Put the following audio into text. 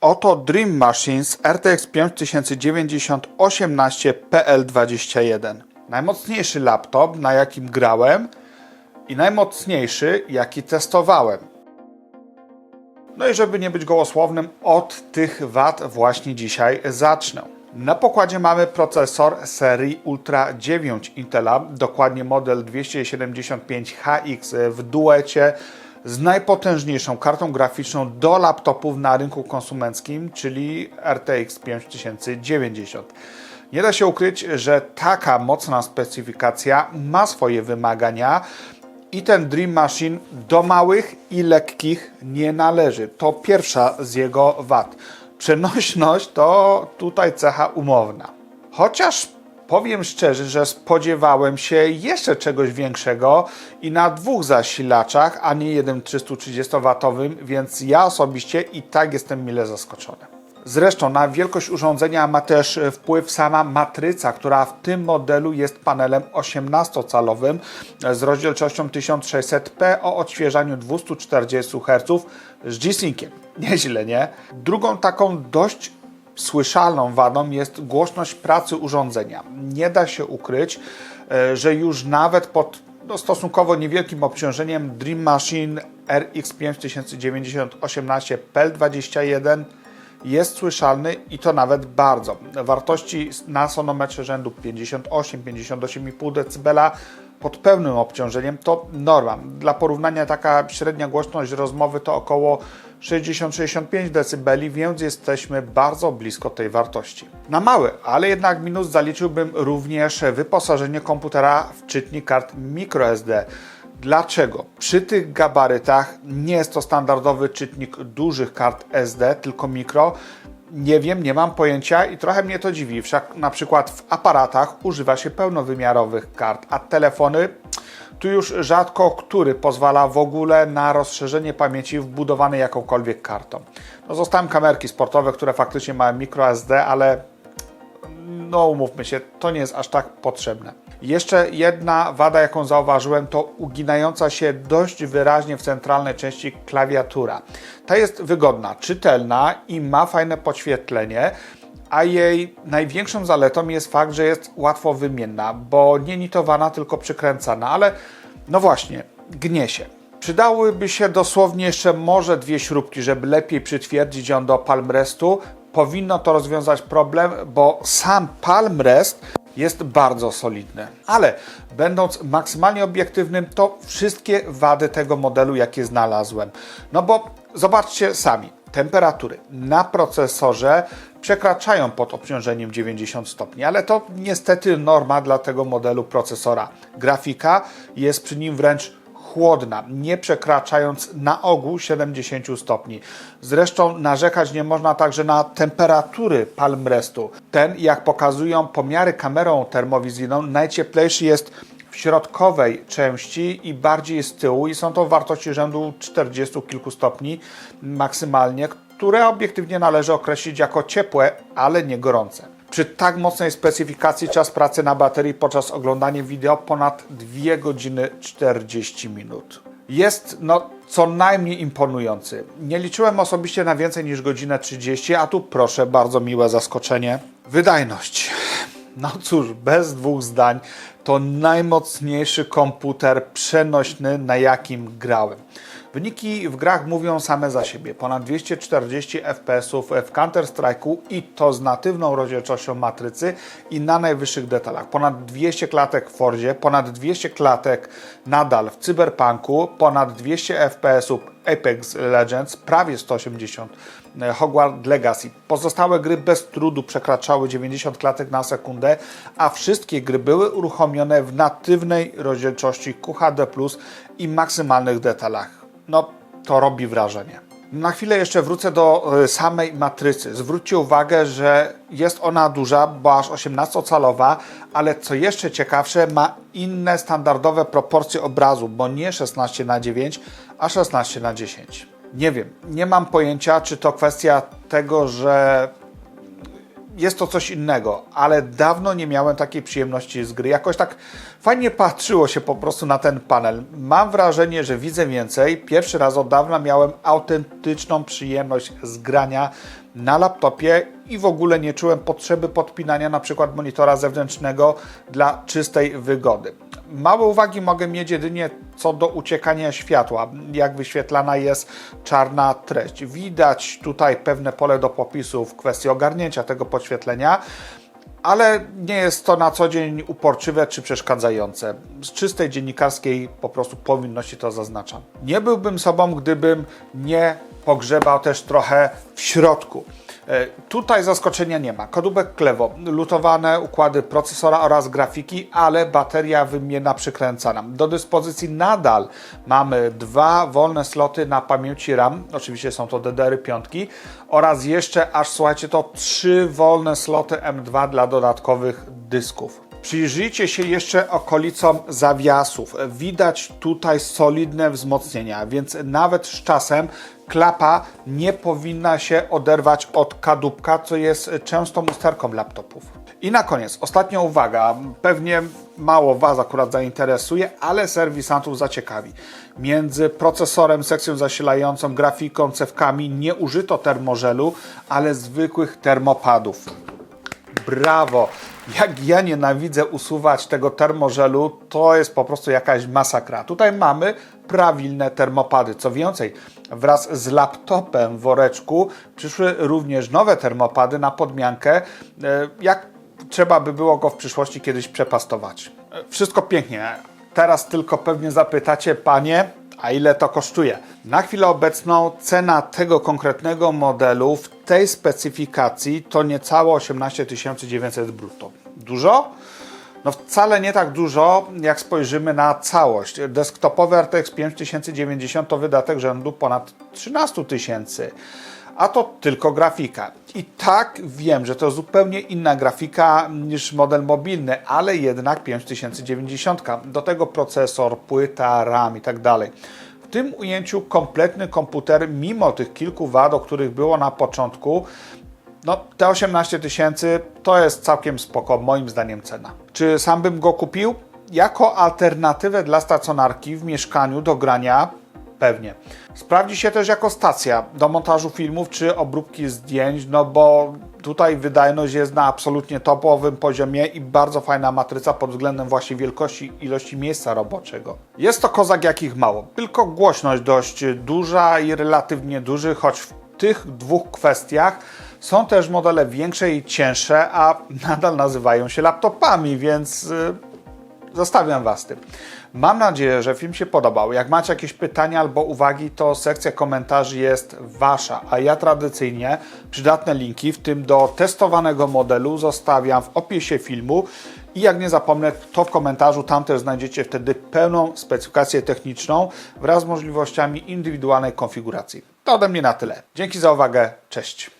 Oto Dream Machines RTX 5090 18 PL21. Najmocniejszy laptop, na jakim grałem i najmocniejszy, jaki testowałem. No i żeby nie być gołosłownym, od tych wad właśnie dzisiaj zacznę. Na pokładzie mamy procesor serii Ultra 9 Intela, dokładnie model 275HX w duecie z najpotężniejszą kartą graficzną do laptopów na rynku konsumenckim, czyli RTX 5090. Nie da się ukryć, że taka mocna specyfikacja ma swoje wymagania i ten Dream Machine do małych i lekkich nie należy. To pierwsza z jego wad. Przenośność to tutaj cecha umowna. Chociaż powiem szczerze, że spodziewałem się jeszcze czegoś większego i na dwóch zasilaczach, a nie jednym 330W, więc ja osobiście i tak jestem mile zaskoczony. Zresztą na wielkość urządzenia ma też wpływ sama matryca, która w tym modelu jest panelem 18-calowym z rozdzielczością 1600p o odświeżaniu 240 Hz z G-Synciem. Nieźle, nie? Drugą taką dość słyszalną wadą jest głośność pracy urządzenia. Nie da się ukryć, e, że już nawet pod no, stosunkowo niewielkim obciążeniem Dream Machine RX 5090 18 PL21 jest słyszalny i to nawet bardzo. Wartości na sonometrze rzędu 58-58,5 dB pod pełnym obciążeniem to norma. Dla porównania taka średnia głośność rozmowy to około 60-65 dB, więc jesteśmy bardzo blisko tej wartości. Na mały, ale jednak minus zaliczyłbym również wyposażenie komputera w czytnik kart microSD. Dlaczego? Przy tych gabarytach nie jest to standardowy czytnik dużych kart SD, tylko mikro. Nie wiem, nie mam pojęcia i trochę mnie to dziwi. Wszak na przykład w aparatach używa się pełnowymiarowych kart, a telefony tu już rzadko który pozwala w ogóle na rozszerzenie pamięci wbudowanej jakąkolwiek kartą. No zostałem kamerki sportowe, które faktycznie mają micro SD, ale no umówmy się, to nie jest aż tak potrzebne. Jeszcze jedna wada, jaką zauważyłem, to uginająca się dość wyraźnie w centralnej części klawiatura. Ta jest wygodna, czytelna i ma fajne podświetlenie, a jej największą zaletą jest fakt, że jest łatwo wymienna, bo nie nitowana, tylko przykręcana, ale no właśnie, gnie się. Przydałyby się dosłownie jeszcze może dwie śrubki, żeby lepiej przytwierdzić ją do palmrestu. Powinno to rozwiązać problem, bo sam palmrest jest bardzo solidny. Ale będąc maksymalnie obiektywnym, to wszystkie wady tego modelu, jakie znalazłem. No bo zobaczcie sami, temperatury na procesorze przekraczają pod obciążeniem 90 stopni, ale to niestety norma dla tego modelu procesora. Grafika jest przy nim wręcz chłodna, nie przekraczając na ogół 70 stopni. Zresztą narzekać nie można także na temperatury palmrestu. Ten, jak pokazują pomiary kamerą termowizyjną, najcieplejszy jest w środkowej części i bardziej z tyłu i są to wartości rzędu 40 kilku stopni maksymalnie, które obiektywnie należy określić jako ciepłe, ale nie gorące. Przy tak mocnej specyfikacji czas pracy na baterii podczas oglądania wideo ponad 2 godziny 40 minut. Jest no co najmniej imponujący. Nie liczyłem osobiście na więcej niż godzinę 30, a tu proszę, bardzo miłe zaskoczenie. Wydajność. No cóż, bez dwóch zdań, to najmocniejszy komputer przenośny, na jakim grałem. Wyniki w grach mówią same za siebie. Ponad 240 FPS w Counter-Strike'u i to z natywną rozdzielczością matrycy i na najwyższych detalach. Ponad 200 klatek w Fordzie, ponad 200 klatek nadal w Cyberpunku, ponad 200 FPS Apex Legends, prawie 180 Hogwarts Legacy. Pozostałe gry bez trudu przekraczały 90 klatek na sekundę, a wszystkie gry były uruchomione w natywnej rozdzielczości QHD+, i maksymalnych detalach. No, to robi wrażenie. Na chwilę jeszcze wrócę do y, samej matrycy. Zwróćcie uwagę, że jest ona duża, bo aż 18-calowa, ale co jeszcze ciekawsze, ma inne standardowe proporcje obrazu, bo nie 16 na 9, a 16 na 10. Nie wiem, nie mam pojęcia, czy to kwestia tego, że jest to coś innego, ale dawno nie miałem takiej przyjemności z gry. Jakoś tak fajnie patrzyło się po prostu na ten panel. Mam wrażenie, że widzę więcej. Pierwszy raz od dawna miałem autentyczną przyjemność z grania na laptopie i w ogóle nie czułem potrzeby podpinania na przykład monitora zewnętrznego dla czystej wygody. Małe uwagi mogę mieć jedynie co do uciekania światła, jak wyświetlana jest czarna treść. Widać tutaj pewne pole do popisu w kwestii ogarnięcia tego podświetlenia, ale nie jest to na co dzień uporczywe czy przeszkadzające. Z czystej dziennikarskiej po prostu powinności to zaznaczam. Nie byłbym sobą, gdybym nie pogrzebał też trochę w środku. E, Tutaj zaskoczenia nie ma. Kodubek klewo, lutowane układy procesora oraz grafiki, ale bateria wymienna przykręcana. Do dyspozycji nadal mamy dwa wolne sloty na pamięci RAM, oczywiście są to DDR5 oraz jeszcze aż słuchajcie to trzy wolne sloty M2 dla dodatkowych dysków. Przyjrzyjcie się jeszcze okolicom zawiasów. Widać tutaj solidne wzmocnienia, więc nawet z czasem klapa nie powinna się oderwać od kadłubka, co jest częstą usterką laptopów. I na koniec, ostatnia uwaga, pewnie mało Was akurat zainteresuje, ale serwisantów zaciekawi. Między procesorem, sekcją zasilającą, grafiką, cewkami nie użyto termożelu, ale zwykłych termopadów. Brawo! Jak ja nienawidzę usuwać tego termożelu, to jest po prostu jakaś masakra. Tutaj mamy prawilne termopady. Co więcej, wraz z laptopem w woreczku przyszły również nowe termopady na podmiankę, e, jak trzeba by było go w przyszłości kiedyś przepastować. E, Wszystko pięknie. Teraz tylko pewnie zapytacie, panie, a ile to kosztuje? Na chwilę obecną cena tego konkretnego modelu w tej specyfikacji to niecałe 18 900 brutto. Dużo? No wcale nie tak dużo, jak spojrzymy na całość. Desktopowy RTX 5090 to wydatek rzędu ponad 13 tysięcy. A to tylko grafika. I tak wiem, że to zupełnie inna grafika niż model mobilny, ale jednak 5090. Do tego procesor, płyta, RAM i tak dalej. W tym ujęciu kompletny komputer, mimo tych kilku wad, o których było na początku, no, te 18 tysięcy to jest całkiem spoko, moim zdaniem cena. Czy sam bym go kupił? Jako alternatywę dla stacjonarki w mieszkaniu do grania pewnie. Sprawdzi się też jako stacja do montażu filmów czy obróbki zdjęć, no bo tutaj wydajność jest na absolutnie topowym poziomie i bardzo fajna matryca pod względem właśnie wielkości ilości miejsca roboczego. Jest to kozak jakich mało, tylko głośność dość duża i relatywnie duży, choć w tych dwóch kwestiach są też modele większe i cięższe, a nadal nazywają się laptopami, więc y, zostawiam Was tym. Mam nadzieję, że film się podobał. Jak macie jakieś pytania albo uwagi, to sekcja komentarzy jest Wasza, a ja tradycyjnie przydatne linki, w tym do testowanego modelu, zostawiam w opisie filmu. I jak nie zapomnę, to w komentarzu tam też znajdziecie wtedy pełną specyfikację techniczną wraz z możliwościami indywidualnej konfiguracji. To ode mnie na tyle. Dzięki za uwagę. Cześć.